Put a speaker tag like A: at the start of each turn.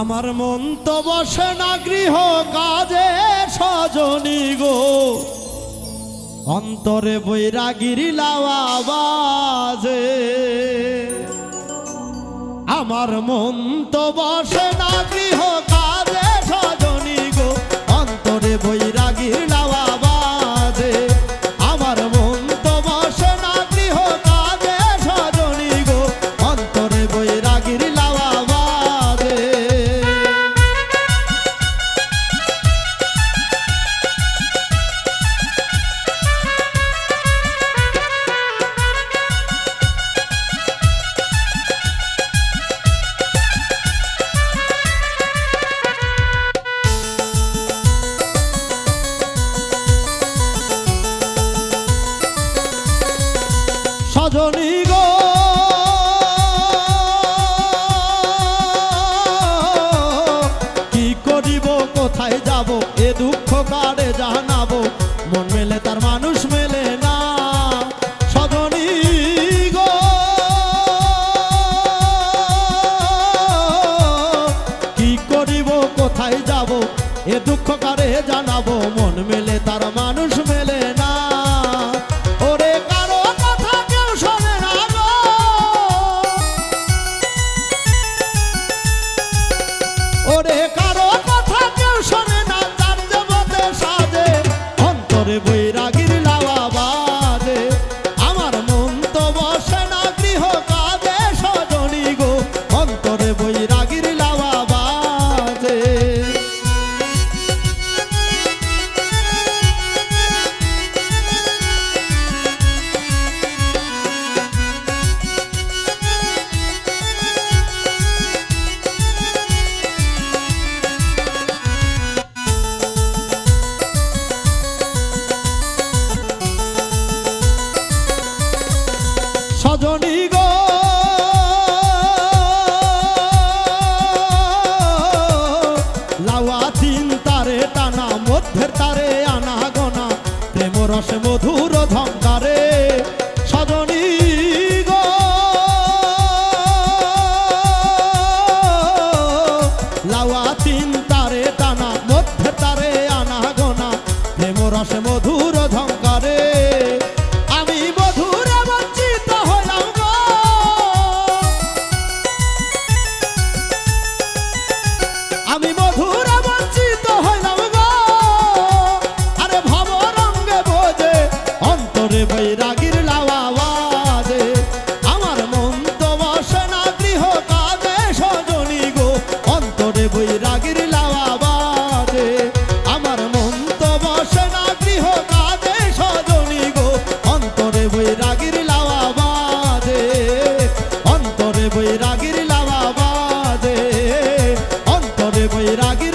A: আমার মন তো বসে না গৃহ কাজে সজনী গো। অন্তরে বৈরাগির বাজে। আমার মন তো বসে না গৃহ কোথায় যাব? এ দুঃখ কারে জানাব? মন মেলে তার মানুষ মেলে কোথায় যাব? এ দুঃখ কারে জানাব? মন মেলে তার মধ্যের তারে আনা গোনা প্রেম রসে মধুর ধমকারে সজনী গো। লাওয়া তিন তারে Chegou aqui.